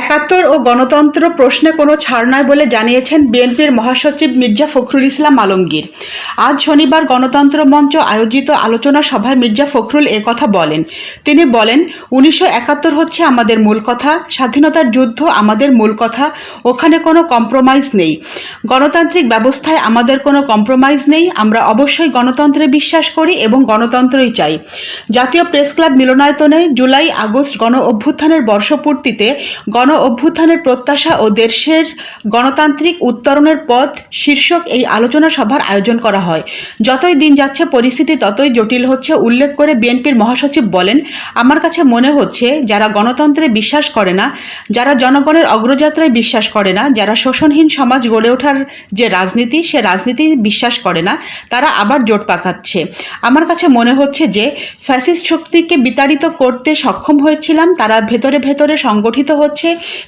একাত্তর ও গণতন্ত্র প্রশ্নে কোনো ছাড় নয় বলে জানিয়েছেন বিএনপির মহাসচিব মির্জা ফখরুল ইসলাম আলমগীর। আজ শনিবার গণতন্ত্র মঞ্চ আয়োজিত আলোচনা সভায় মির্জা ফখরুল কথা বলেন। তিনি বলেন, উনিশশো একাত্তর হচ্ছে আমাদের মূল কথা, স্বাধীনতার যুদ্ধ আমাদের মূল কথা, ওখানে কোনো কম্প্রোমাইজ নেই। গণতান্ত্রিক ব্যবস্থায় আমাদের কোনো কম্প্রোমাইজ নেই, আমরা অবশ্যই গণতন্ত্রে বিশ্বাস করি এবং গণতন্ত্রই চাই। জাতীয় প্রেস ক্লাব মিলনায়তনে জুলাই আগস্ট গণ অভ্যুত্থানের বর্ষপূর্তিতে গণ অভ্যুত্থানের প্রত্যাশা ও দেশের গণতান্ত্রিক উত্তরণের পথ শীর্ষক এই আলোচনা সভার আয়োজন করা হয়। যতই দিন যাচ্ছে, পরিস্থিতি ততই জটিল হচ্ছে, উল্লেখ করে বিএনপির মহাসচিব বলেন, আমার কাছে মনে হচ্ছে যারা গণতন্ত্রে বিশ্বাস করে না, যারা জনগণের অগ্রযাত্রায় বিশ্বাস করে না, যারা শোষণহীন সমাজ গড়ে ওঠার যে রাজনীতি, সে রাজনীতি বিশ্বাস করে না, তারা আবার জোট পাকাচ্ছে। আমার কাছে মনে হচ্ছে যে ফ্যাসিস্ট শক্তিকে বিতাড়িত করতে সক্ষম হয়েছিলাম, তারা ভেতরে ভেতরে সংগঠিত হচ্ছে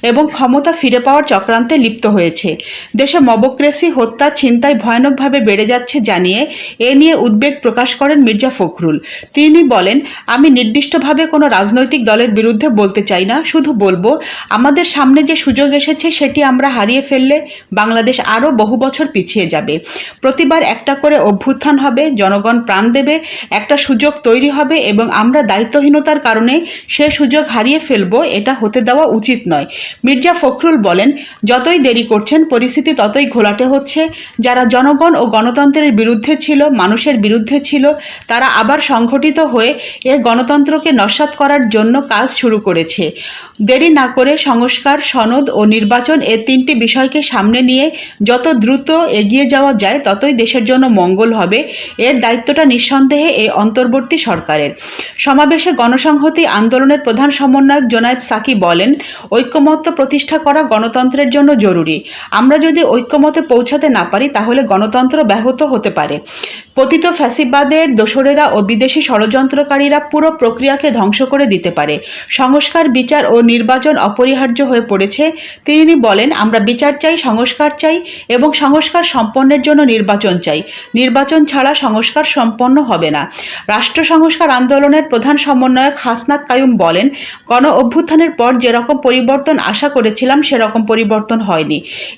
এবং ক্ষমতা ফিরে পাওয়ার চক্রান্তে লিপ্ত হয়েছে। দেশে মবক্রেসি হত্যা ছিনতাই ভয়ানকভাবে বেড়ে যাচ্ছে জানিয়ে এ নিয়ে উদ্বেগ প্রকাশ করেন মির্জা ফখরুল। তিনি বলেন, আমি নির্দিষ্টভাবে কোনো রাজনৈতিক দলের বিরুদ্ধে বলতে চাই না, শুধু বলব, আমাদের সামনে যে সুযোগ এসেছে সেটি আমরা হারিয়ে ফেললে বাংলাদেশ আরও বহু বছর পিছিয়ে যাবে। প্রতিবার একটা করে অভ্যুত্থান হবে, জনগণ প্রাণ দেবে, একটা সুযোগ তৈরি হবে এবং আমরা দায়িত্বহীনতার কারণে সে সুযোগ হারিয়ে ফেলব, এটা হতে দেওয়া উচিত নয়। মির্জা ফখরুল বলেন, যতই দেরি করছেন, পরিস্থিতি ততই ঘোলাটে হচ্ছে। যারা জনগণ ও গণতন্ত্রের বিরুদ্ধে ছিল, মানুষের বিরুদ্ধে ছিল, তারা আবার সংগঠিত হয়ে এ গণতন্ত্রকে নস্যাৎ করার জন্য কাজ শুরু করেছে। দেরি না করে সংস্কার, সনদ ও নির্বাচন এ তিনটি বিষয়কে সামনে নিয়ে যত দ্রুত এগিয়ে যাওয়া যায়, ততই দেশের জন্য মঙ্গল হবে। এর দায়িত্বটা নিঃসন্দেহে এই অন্তর্বর্তী সরকারের। সমাবেশে গণসংহতি আন্দোলনের প্রধান সমন্বয়ক জোনায়েদ সাকি বলেন ঐক্যমত্য প্রতিষ্ঠা করা গণতন্ত্রের জন্য জরুরি। আমরা যদি ঐক্যমতে পৌঁছাতে না পারি, তাহলে গণতন্ত্র ব্যাহত হতে পারে। পতিত ফ্যাসিবাদের দোসরেরা ও বিদেশি ষড়যন্ত্রকারীরা পুরো প্রক্রিয়াকে ধ্বংস করে দিতে পারে। সংস্কার, বিচার ও নির্বাচন অপরিহার্য হয়ে পড়েছে। তিনি বলেন, আমরা বিচার চাই, সংস্কার চাই এবং সংস্কার সম্পন্নের জন্য নির্বাচন চাই। নির্বাচন ছাড়া সংস্কার সম্পন্ন হবে না। রাষ্ট্র সংস্কার আন্দোলনের প্রধান সমন্বয়ক হাসনাত কায়ুম বলেন, গণ অভ্যুত্থানের পর যেরকম পরিবর্তন আশা করেছিলাম সেরকম পরিবর্তন হয়নি।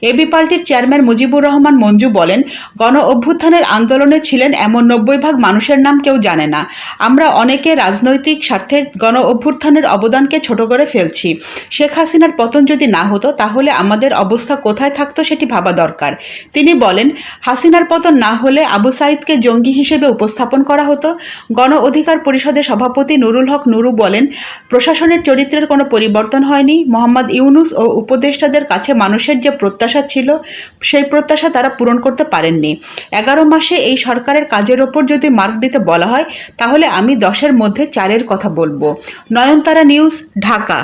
এবি পার্টির চেয়ারম্যান মুজিবুর রহমান মঞ্জু বলেন, গণ অভ্যুত্থানের আন্দোলনে ছিলেন এমন নব্বই ভাগ মানুষের নাম কেউ জানে না। আমরা অনেকে রাজনৈতিক স্বার্থে গণ অভ্যুত্থানের অবদানকে ছোট করে ফেলছি। শেখ হাসিনার পতন যদি না হতো, তাহলে আমাদের অবস্থা কোথায় থাকতো সেটি ভাবা দরকার। তিনি বলেন, হাসিনার পতন না হলে আবু সাইদকে জঙ্গি হিসেবে উপস্থাপন করা হতো। গণ অধিকার পরিষদের সভাপতি নুরুল হক নুরু বলেন, প্রশাসনের চরিত্রের কোনো পরিবর্তন হয়নি। মোহাম্মদ ইউনুস ও উপদেষ্টাদের কাছে মানুষের যে প্রত্যাশা ছিল, সেই প্রত্যাশা তারা পূরণ করতে পারেননি। এগারো মাসে এই সরকারের কাজের ওপর যদি মার্ক দিতে বলা হয়, তাহলে আমি দশের মধ্যে চারের কথা বলব। নয়নতারা নিউজ, ঢাকা।